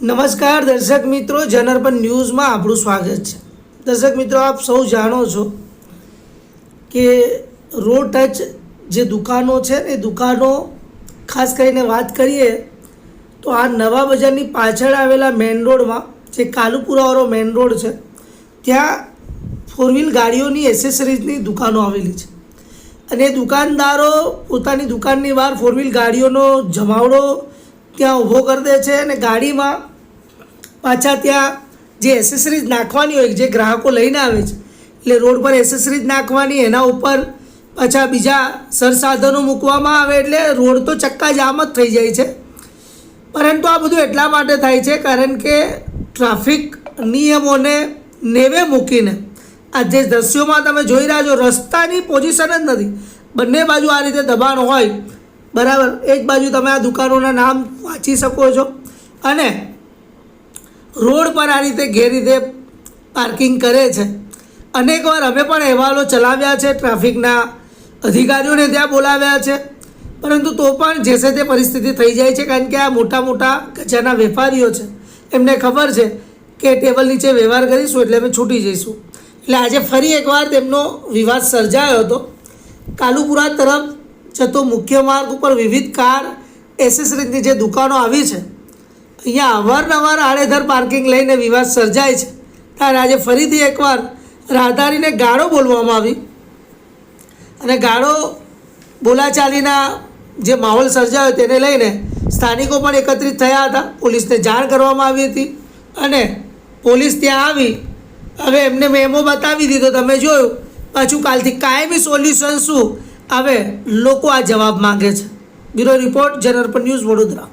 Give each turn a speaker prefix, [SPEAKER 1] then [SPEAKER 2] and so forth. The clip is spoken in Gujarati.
[SPEAKER 1] નમસ્કાર દર્શક મિત્રો જનરપન ન્યૂઝમાં આપણું સ્વાગત છે. દર્શક મિત્રો, આપ સૌ જાણો છો કે રોડ ટચ જે દુકાનો છે એ દુકાનો ખાસ કરીને વાત કરીએ તો આ નવા બજારની પાછળ આવેલા મેઇન રોડમાં, જે કાલુપુરાવાળો મેઇન રોડ છે, ત્યાં ફોર વ્હીલ ગાડીઓની એસેસરીઝની દુકાનો આવેલી છે. અને એ દુકાનદારો પોતાની દુકાનની બહાર ફોર વ્હીલ ગાડીઓનો જમાવડો ત્યાં ઊભો કરી દે છે અને ગાડીમાં પાછા ત્યાં જે એસેસરીઝ નાખવાની હોય, જે ગ્રાહકો લઈને આવે છે, એટલે રોડ પર એસેસરીઝ નાખવાની, એના ઉપર પાછા બીજા સરસાધનો મૂકવામાં આવે, એટલે રોડ તો ચક્કા જામ જ થઈ જાય છે. પરંતુ આ બધું એટલા માટે થાય છે કારણ કે ટ્રાફિક નિયમોને નેવે મૂકીને આ જે દ્રશ્યોમાં તમે જોઈ રહ્યા છો, રસ્તાની પોઝિશન જ નથી. બંને બાજુ આ રીતે દબાણ હોય, બરાબર? એક બાજુ તમે આ દુકાનોના નામ વાંચી શકો છો. અને રોડ પર આ રીતે ગેરરીતે પાર્કિંગ કરે છે. અનેકવાર અમે પણ અહેવાલો ચલાવ્યા છે, ટ્રાફિકના અધિકારીઓને ત્યાં બોલાવ્યા છે. પરંતુ તો પણ જે તે પરિસ્થિતિ થઈ જાય છે, કારણ કે આ મોટા મોટા કચરાના વેપારીઓ છે. એમને ખબર છે કે ટેબલ નીચે વ્યવહાર કરીશું એટલે અમે છૂટી જઈશું. એટલે આજે ફરી એકવાર તેમનો વિવાદ સર્જાયો હતો. કાલુપુરા તરફ જતો મુખ્ય માર્ગ ઉપર વિવિધ કાર, એસેસરીઝની જે દુકાનો આવી છે અહીંયા અવારનવાર આડેધર પાર્કિંગ લઈને વિવાદ સર્જાય છે. ત્યારે આજે ફરીથી એકવાર રાહદારીને ગાળો બોલવામાં આવી. અને ગાળો બોલાચાલીના જે માહોલ સર્જાયો તેને લઈને સ્થાનિકો પણ એકત્રિત થયા હતા. પોલીસને જાણ કરવામાં આવી હતી. અને પોલીસ ત્યાં આવી. હવે એમને મેમો બતાવી દીધો. તમે જોયું, પાછું કાલથી કાયમી સોલ્યુશન શું? હવે લોકો આ જવાબ માગે છે. બ્યુરો રિપોર્ટ જનરપન ન્યૂઝ વડોદરા.